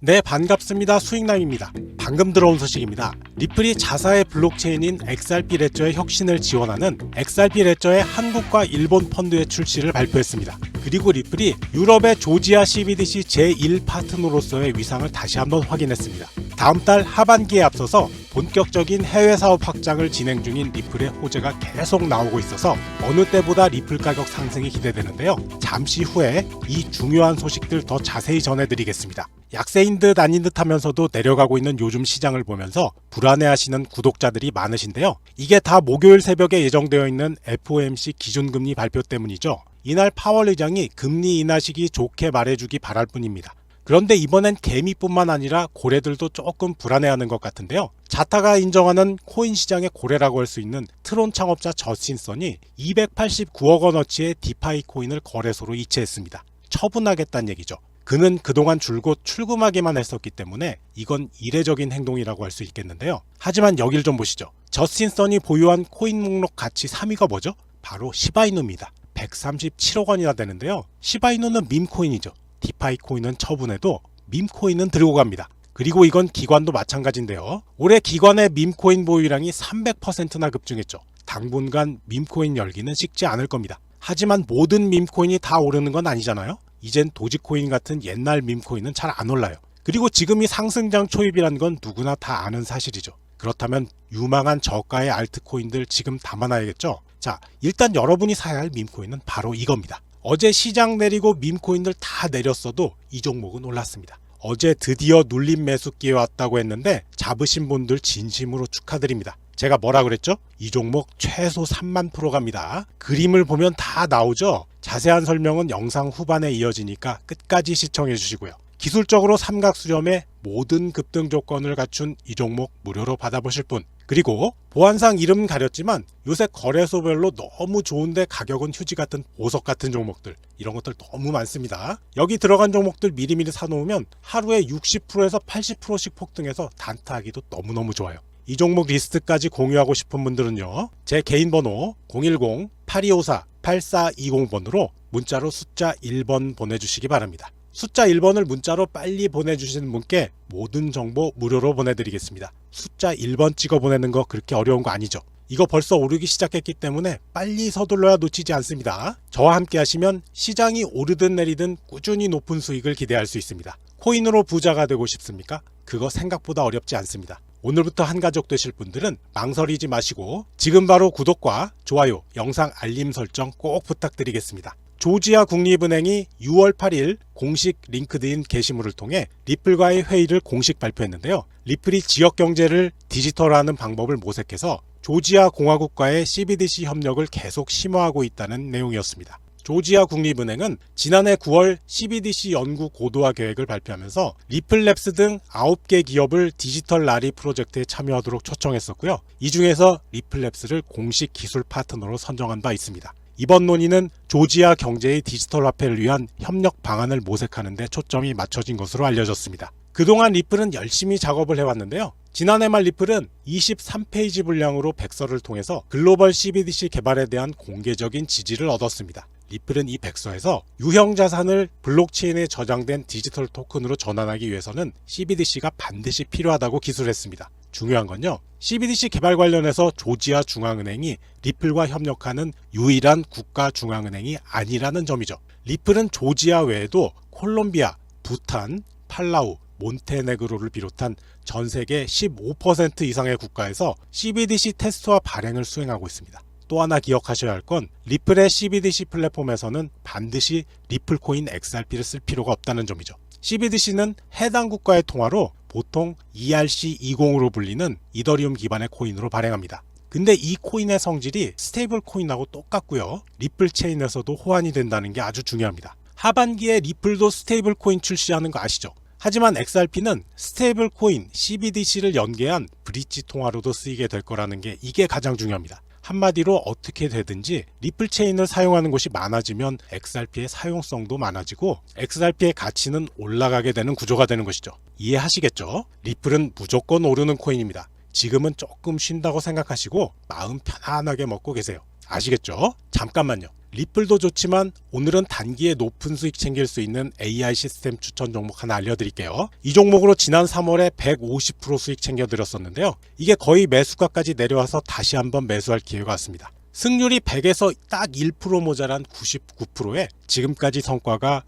네, 반갑습니다. 수익남입니다. 방금 들어온 소식입니다. 리플이 자사의 블록체인인 XRP 레저의 혁신을 지원하는 XRP 레저의 한국과 일본 펀드의 출시를 발표했습니다. 그리고 리플이 유럽의 조지아 CBDC 제1 파트너로서의 위상을 다시 한번 확인했습니다. 다음 달 하반기에 앞서서 본격적인 해외 사업 확장을 진행 중인 리플의 호재가 계속 나오고 있어서 어느 때보다 리플 가격 상승이 기대되는데요. 잠시 후에 이 중요한 소식들 더 자세히 전해드리겠습니다. 약세인 듯 아닌 듯 하면서도 내려가고 있는 요즘 시장을 보면서 불안해하시는 구독자들이 많으신데요. 이게 다 목요일 새벽에 예정되어 있는 FOMC 기준금리 발표 때문이죠. 이날 파월 의장이 금리 인하 시기 좋게 말해주기 바랄 뿐입니다. 그런데 이번엔 개미뿐만 아니라 고래들도 조금 불안해하는 것 같은데요. 자타가 인정하는 코인 시장의 고래라고 할 수 있는 트론 창업자 저신선이 289억 원어치의 디파이 코인을 거래소로 이체했습니다. 처분하겠다는 얘기죠. 그는 그동안 줄곧 출금하기만 했었기 때문에 이건 이례적인 행동이라고 할 수 있겠는데요. 하지만 여길 좀 보시죠. 저스틴 선이 보유한 코인 목록 가치 3위가 뭐죠? 바로 시바이누입니다. 137억 원이나 되는데요. 시바이누는 밈코인이죠. 디파이 코인은 처분해도 밈코인은 들고 갑니다. 그리고 이건 기관도 마찬가지인데요. 올해 기관의 밈코인 보유량이 300%나 급증했죠. 당분간 밈코인 열기는 식지 않을 겁니다. 하지만 모든 밈코인이 다 오르는 건 아니잖아요. 이젠 도지코인 같은 옛날 밈코인은 잘 안 올라요. 그리고 지금이 상승장 초입이라는 건 누구나 다 아는 사실이죠. 그렇다면 유망한 저가의 알트코인들 지금 담아놔야겠죠? 자, 일단 여러분이 사야 할 밈코인은 바로 이겁니다. 어제 시장 내리고 밈코인들 다 내렸어도 이 종목은 올랐습니다. 어제 드디어 눌림 매수기에 왔다고 했는데 잡으신 분들 진심으로 축하드립니다. 제가 뭐라 그랬죠? 이 종목 최소 3만 프로 갑니다. 그림을 보면 다 나오죠? 자세한 설명은 영상 후반에 이어지니까 끝까지 시청해 주시고요. 기술적으로 삼각 수렴의 모든 급등 조건을 갖춘 이 종목 무료로 받아보실 분. 그리고 보안상 이름 가렸지만 요새 거래소별로 너무 좋은데 가격은 휴지 같은 보석 같은 종목들 이런 것들 너무 많습니다. 여기 들어간 종목들 미리미리 사놓으면 하루에 60%에서 80%씩 폭등해서 단타하기도 너무너무 좋아요. 이 종목 리스트까지 공유하고 싶은 분들은요. 제 개인 번호 010-8254-8420번으로 문자로 숫자 1번 보내주시기 바랍니다. 숫자 1번을 문자로 빨리 보내주시는 분께 모든 정보 무료로 보내드리겠습니다. 숫자 1번 찍어 보내는 거 그렇게 어려운 거 아니죠? 이거 벌써 오르기 시작했기 때문에 빨리 서둘러야 놓치지 않습니다. 저와 함께 하시면 시장이 오르든 내리든 꾸준히 높은 수익을 기대할 수 있습니다. 코인으로 부자가 되고 싶습니까? 그거 생각보다 어렵지 않습니다. 오늘부터 한 가족 되실 분들은 망설이지 마시고 지금 바로 구독과 좋아요, 영상 알림 설정 꼭 부탁드리겠습니다. 조지아 국립은행이 6월 8일 공식 링크드인 게시물을 통해 리플과의 회의를 공식 발표했는데요. 리플이 지역 경제를 디지털화하는 방법을 모색해서 조지아 공화국과의 CBDC 협력을 계속 심화하고 있다는 내용이었습니다. 조지아 국립은행은 지난해 9월 CBDC 연구 고도화 계획을 발표하면서 리플랩스 등 9개 기업을 디지털 라리 프로젝트에 참여하도록 초청했었고요. 이 중에서 리플랩스를 공식 기술 파트너로 선정한 바 있습니다. 이번 논의는 조지아 경제의 디지털 화폐를 위한 협력 방안을 모색하는 데 초점이 맞춰진 것으로 알려졌습니다. 그동안 리플은 열심히 작업을 해왔는데요. 지난해 말 리플은 23페이지 분량으로 백서를 통해서 글로벌 CBDC 개발에 대한 공개적인 지지를 얻었습니다. 리플은 이 백서에서 유형 자산을 블록체인에 저장된 디지털 토큰으로 전환하기 위해서는 CBDC가 반드시 필요하다고 기술했습니다. 중요한 건요. CBDC 개발 관련해서 조지아 중앙은행이 리플과 협력하는 유일한 국가 중앙은행이 아니라는 점이죠. 리플은 조지아 외에도 콜롬비아, 부탄, 팔라우, 몬테네그로를 비롯한 전 세계 15% 이상의 국가에서 CBDC 테스트와 발행을 수행하고 있습니다. 또 하나 기억하셔야 할 건 리플의 CBDC 플랫폼에서는 반드시 리플코인 XRP를 쓸 필요가 없다는 점이죠. CBDC는 해당 국가의 통화로 보통 ERC20으로 불리는 이더리움 기반의 코인으로 발행합니다. 근데 이 코인의 성질이 스테이블 코인하고 똑같고요. 리플 체인에서도 호환이 된다는 게 아주 중요합니다. 하반기에 리플도 스테이블 코인 출시하는 거 아시죠? 하지만 XRP는 스테이블 코인 CBDC를 연계한 브릿지 통화로도 쓰이게 될 거라는 게 이게 가장 중요합니다. 한마디로 어떻게 되든지 리플 체인을 사용하는 곳이 많아지면 XRP의 사용성도 많아지고 XRP의 가치는 올라가게 되는 구조가 되는 것이죠. 이해하시겠죠? 리플은 무조건 오르는 코인입니다. 지금은 조금 쉰다고 생각하시고 마음 편안하게 먹고 계세요. 아시겠죠? 잠깐만요. 리플도 좋지만 오늘은 단기에 높은 수익 챙길 수 있는 AI 시스템 추천 종목 하나 알려드릴게요. 이 종목으로 지난 3월에 150% 수익 챙겨드렸었는데요. 이게 거의 매수가까지 내려와서 다시 한번 매수할 기회가 왔습니다. 승률이 100에서 딱 1% 모자란 99%에 지금까지 성과가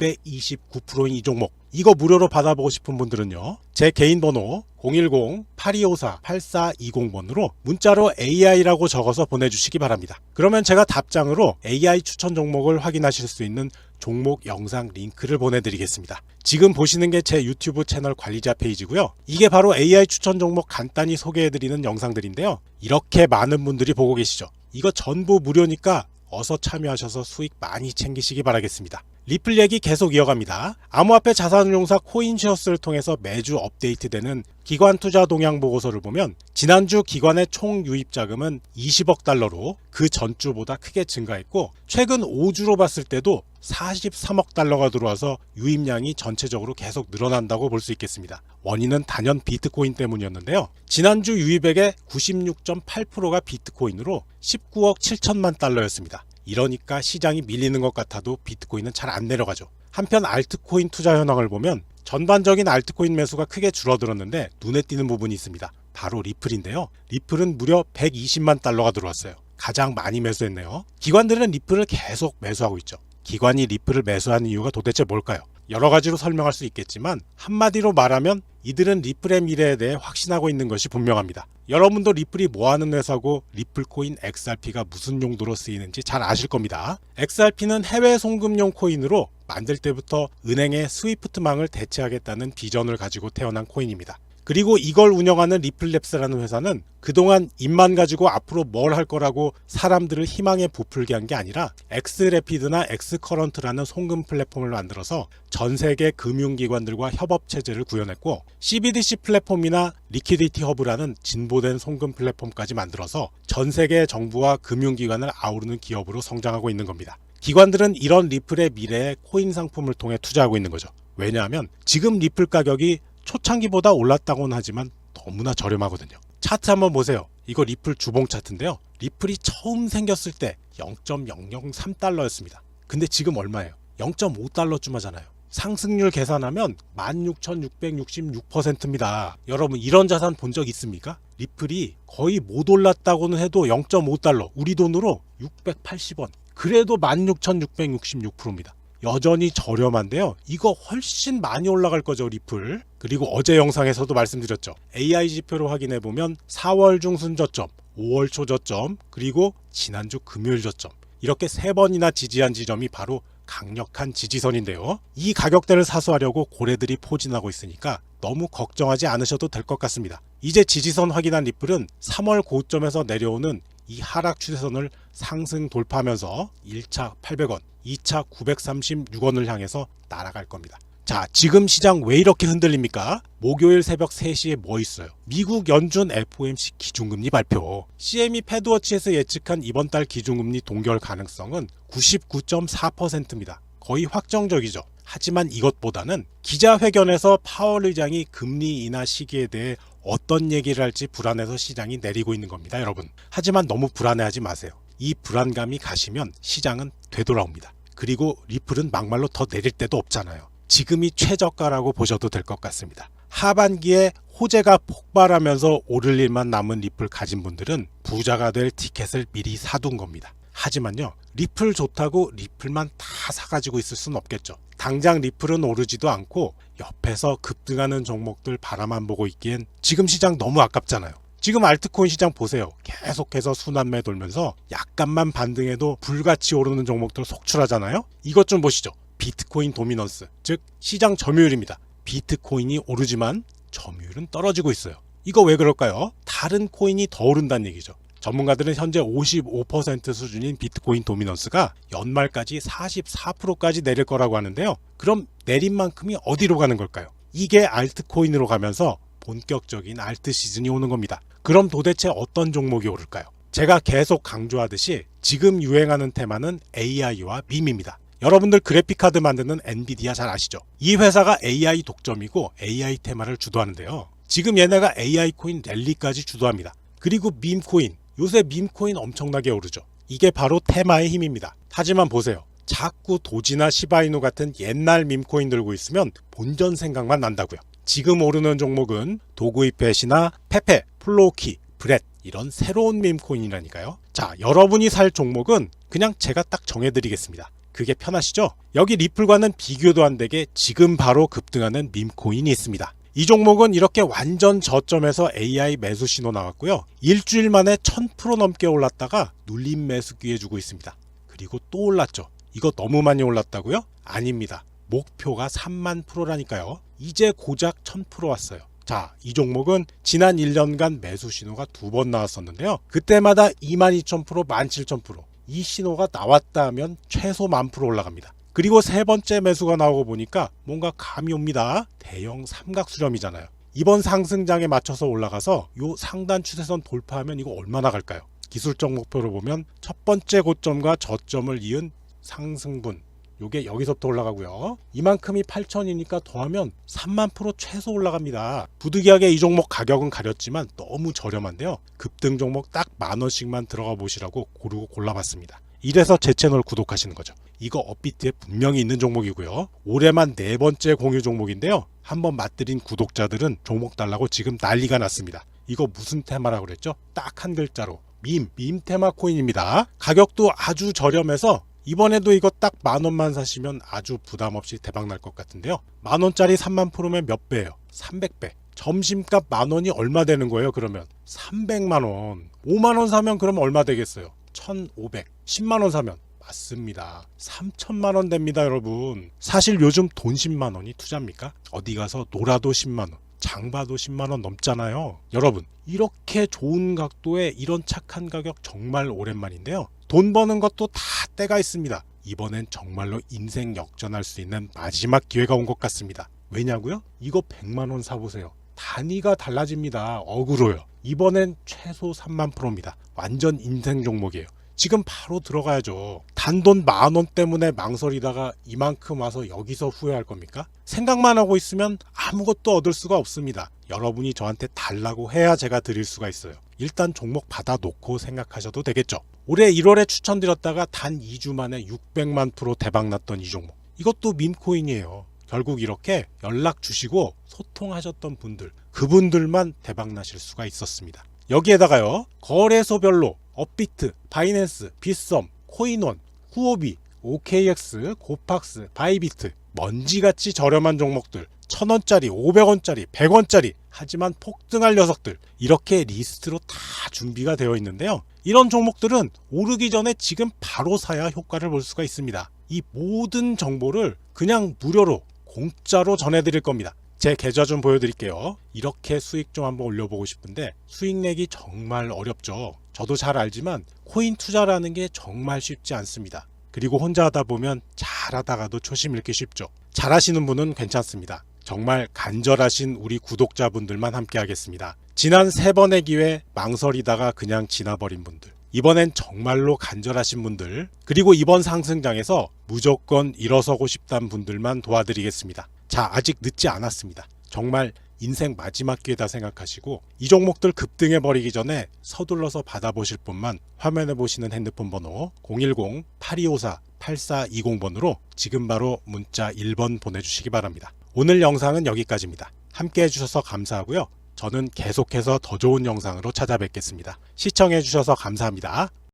629%인 이 종목. 이거 무료로 받아보고 싶은 분들은요. 제 개인 번호 010-8254-8420번으로 문자로 AI라고 적어서 보내주시기 바랍니다. 그러면 제가 답장으로 AI 추천 종목을 확인하실 수 있는 종목 영상 링크를 보내드리겠습니다. 지금 보시는 게 제 유튜브 채널 관리자 페이지고요. 이게 바로 AI 추천 종목 간단히 소개해드리는 영상들인데요. 이렇게 많은 분들이 보고 계시죠. 이거 전부 무료니까 어서 참여하셔서 수익 많이 챙기시기 바라겠습니다. 리플 얘기 계속 이어갑니다. 암호화폐 자산운용사 코인시어스를 통해서 매주 업데이트되는 기관 투자 동향 보고서를 보면 지난주 기관의 총 유입 자금은 20억 달러로 그 전주보다 크게 증가했고 최근 5주로 봤을 때도 43억 달러가 들어와서 유입량이 전체적으로 계속 늘어난다고 볼 수 있겠습니다. 원인은 단연 비트코인 때문이었는데요. 지난주 유입액의 96.8%가 비트코인으로 19억 7천만 달러였습니다. 이러니까 시장이 밀리는 것 같아도 비트코인은 잘 안 내려가죠. 한편 알트코인 투자 현황을 보면 전반적인 알트코인 매수가 크게 줄어들었는데 눈에 띄는 부분이 있습니다. 바로 리플인데요. 리플은 무려 120만 달러가 들어왔어요. 가장 많이 매수했네요. 기관들은 리플을 계속 매수하고 있죠. 기관이 리플을 매수하는 이유가 도대체 뭘까요? 여러 가지로 설명할 수 있겠지만 한마디로 말하면 이들은 리플의 미래에 대해 확신하고 있는 것이 분명합니다. 여러분도 리플이 뭐하는 회사고 리플코인 XRP가 무슨 용도로 쓰이는지 잘 아실 겁니다. XRP는 해외 송금용 코인으로 만들 때부터 은행의 스위프트망을 대체하겠다는 비전을 가지고 태어난 코인입니다. 그리고 이걸 운영하는 리플랩스라는 회사는 그동안 입만 가지고 앞으로 뭘 할 거라고 사람들을 희망에 부풀게 한 게 아니라 엑스래피드나 엑스커런트라는 송금 플랫폼을 만들어서 전 세계 금융기관들과 협업 체제를 구현했고 CBDC 플랫폼이나 리퀴디티 허브라는 진보된 송금 플랫폼까지 만들어서 전 세계 정부와 금융기관을 아우르는 기업으로 성장하고 있는 겁니다. 기관들은 이런 리플의 미래에 코인 상품을 통해 투자하고 있는 거죠. 왜냐하면 지금 리플 가격이 초창기보다 올랐다고는 하지만 너무나 저렴하거든요. 차트 한번 보세요. 이거 리플 주봉 차트인데요. 리플이 처음 생겼을 때 0.003달러였습니다. 근데 지금 얼마예요? 0.5달러쯤 하잖아요. 상승률 계산하면 16,666%입니다. 여러분 이런 자산 본 적 있습니까? 리플이 거의 못 올랐다고는 해도 0.5달러, 우리 돈으로 680원. 그래도 16,666%입니다. 여전히 저렴한데요. 이거 훨씬 많이 올라갈 거죠, 리플. 그리고 어제 영상에서도 말씀드렸죠. AI 지표로 확인해 보면 4월 중순 저점, 5월 초 저점, 그리고 지난주 금요일 저점. 이렇게 세 번이나 지지한 지점이 바로 강력한 지지선인데요. 이 가격대를 사수하려고 고래들이 포진하고 있으니까 너무 걱정하지 않으셔도 될 것 같습니다. 이제 지지선 확인한 리플은 3월 고점에서 내려오는 이 하락 추세선을 상승 돌파하면서 1차 800원, 2차 936원을 향해서 날아갈 겁니다. 자, 지금 시장 왜 이렇게 흔들립니까? 목요일 새벽 3시에 뭐 있어요? 미국 연준 FOMC 기준금리 발표. CME 패드워치에서 예측한 이번 달 기준금리 동결 가능성은 99.4%입니다. 거의 확정적이죠. 하지만 이것보다는 기자회견에서 파월 의장이 금리 인하 시기에 대해 어떤 얘기를 할지 불안해서 시장이 내리고 있는 겁니다, 여러분. 하지만 너무 불안해하지 마세요. 이 불안감이 가시면 시장은 되돌아옵니다. 그리고 리플은 막말로 더 내릴 때도 없잖아요. 지금이 최저가라고 보셔도 될 것 같습니다. 하반기에 호재가 폭발하면서 오를 일만 남은 리플 가진 분들은 부자가 될 티켓을 미리 사둔 겁니다. 하지만요, 리플 좋다고 리플만 다 사가지고 있을 순 없겠죠. 당장 리플은 오르지도 않고 옆에서 급등하는 종목들 바라만 보고 있기엔 지금 시장 너무 아깝잖아요. 지금 알트코인 시장 보세요. 계속해서 순환매 돌면서 약간만 반등해도 불같이 오르는 종목들 속출하잖아요. 이것 좀 보시죠. 비트코인 도미넌스, 즉 시장 점유율입니다. 비트코인이 오르지만 점유율은 떨어지고 있어요. 이거 왜 그럴까요? 다른 코인이 더 오른다는 얘기죠. 전문가들은 현재 55% 수준인 비트코인 도미넌스가 연말까지 44%까지 내릴 거라고 하는데요. 그럼 내린 만큼이 어디로 가는 걸까요? 이게 알트코인으로 가면서 본격적인 알트 시즌이 오는 겁니다. 그럼 도대체 어떤 종목이 오를까요? 제가 계속 강조하듯이 지금 유행하는 테마는 AI와 밈입니다. 여러분들 그래픽카드 만드는 엔비디아 잘 아시죠? 이 회사가 AI 독점이고 AI 테마를 주도하는데요. 지금 얘네가 AI 코인 랠리까지 주도합니다. 그리고 밈코인, 요새 밈코인 엄청나게 오르죠. 이게 바로 테마의 힘입니다. 하지만 보세요. 자꾸 도지나 시바이누 같은 옛날 밈코인 들고 있으면 본전 생각만 난다고요. 지금 오르는 종목은 도구이펫이나 페페, 플로우키, 브렛 이런 새로운 밈코인이라니까요. 자, 여러분이 살 종목은 그냥 제가 딱 정해드리겠습니다. 그게 편하시죠? 여기 리플과는 비교도 안 되게 지금 바로 급등하는 밈코인이 있습니다. 이 종목은 이렇게 완전 저점에서 AI 매수 신호 나왔고요. 일주일 만에 1000% 넘게 올랐다가 눌림 매수 기회 주고 있습니다. 그리고 또 올랐죠. 이거 너무 많이 올랐다고요? 아닙니다. 목표가 3만 프로라니까요. 이제 고작 1000% 왔어요. 자, 이 종목은 지난 1년간 매수 신호가 두 번 나왔었는데요. 그때마다 22,000%, 17,000%. 이 신호가 나왔다 하면 최소 만 프로 올라갑니다. 그리고 세 번째 매수가 나오고 보니까 뭔가 감이 옵니다. 대형 삼각 수렴이잖아요. 이번 상승장에 맞춰서 올라가서 요 상단 추세선 돌파하면 이거 얼마나 갈까요? 기술적 목표로 보면 첫 번째 고점과 저점을 이은 상승분 요게 여기서부터 올라가고요. 이만큼이 8천이니까 더하면 3만 프로 최소 올라갑니다. 부득이하게 이 종목 가격은 가렸지만 너무 저렴한데요. 급등 종목 딱 만 원씩만 들어가 보시라고 고르고 골라봤습니다. 이래서 제 채널 구독하시는 거죠. 이거 업비트에 분명히 있는 종목이고요. 올해만 네 번째 공유 종목인데요. 한번 맛들인 구독자들은 종목 달라고 지금 난리가 났습니다. 이거 무슨 테마라고 그랬죠? 딱 한 글자로 밈, 밈 테마 코인입니다. 가격도 아주 저렴해서 이번에도 이거 딱 만 원만 사시면 아주 부담 없이 대박 날 것 같은데요. 만 원짜리 3만 프로면 몇 배예요? 300배. 점심값 만 원이 얼마 되는 거예요? 그러면 300만 원. 5만 원 사면 그러면 얼마 되겠어요? 1,500. 10만 원 사면 맞습니다. 3천만 원 됩니다, 여러분. 사실 요즘 돈 10만 원이 투자입니까? 어디 가서 놀아도 10만 원. 장봐도 10만 원 넘잖아요. 여러분, 이렇게 좋은 각도에 이런 착한 가격 정말 오랜만인데요. 돈 버는 것도 다 때가 있습니다. 이번엔 정말로 인생 역전할 수 있는 마지막 기회가 온 것 같습니다. 왜냐고요? 이거 100만 원 사보세요. 단위가 달라집니다. 억울로요. 이번엔 최소 3만 프로입니다. 완전 인생 종목이에요. 지금 바로 들어가야죠. 단돈 만 원 때문에 망설이다가 이만큼 와서 여기서 후회할 겁니까? 생각만 하고 있으면 아무것도 얻을 수가 없습니다. 여러분이 저한테 달라고 해야 제가 드릴 수가 있어요. 일단 종목 받아놓고 생각하셔도 되겠죠. 올해 1월에 추천드렸다가 단 2주 만에 600만 프로 대박 났던 이 종목. 이것도 밈코인이에요. 결국 이렇게 연락 주시고 소통하셨던 분들, 그분들만 대박나실 수가 있었습니다. 여기에다가요, 거래소별로 업비트, 바이낸스, 빗썸, 코인원, 후오비, OKX, 고팍스, 바이비트, 먼지같이 저렴한 종목들, 1000원짜리, 500원짜리, 100원짜리, 하지만 폭등할 녀석들, 이렇게 리스트로 다 준비가 되어 있는데요. 이런 종목들은 오르기 전에 지금 바로 사야 효과를 볼 수가 있습니다. 이 모든 정보를 그냥 무료로 공짜로 전해드릴 겁니다. 제 계좌 좀 보여드릴게요. 이렇게 수익 좀 한번 올려보고 싶은데 수익 내기 정말 어렵죠. 저도 잘 알지만 코인 투자라는 게 정말 쉽지 않습니다. 그리고 혼자 하다 보면 잘하다가도 초심 잃기 쉽죠. 잘하시는 분은 괜찮습니다. 정말 간절하신 우리 구독자분들만 함께 하겠습니다. 지난 세 번의 기회 망설이다가 그냥 지나버린 분들. 이번엔 정말로 간절하신 분들, 그리고 이번 상승장에서 무조건 일어서고 싶다는 분들만 도와드리겠습니다. 자, 아직 늦지 않았습니다. 정말 인생 마지막 기회다 생각하시고 이 종목들 급등해 버리기 전에 서둘러서 받아보실 분만 화면에 보시는 핸드폰 번호 010-8254-8420번으로 지금 바로 문자 1번 보내주시기 바랍니다. 오늘 영상은 여기까지입니다. 함께 해주셔서 감사하고요. 저는 계속해서 더 좋은 영상으로 찾아뵙겠습니다. 시청해주셔서 감사합니다.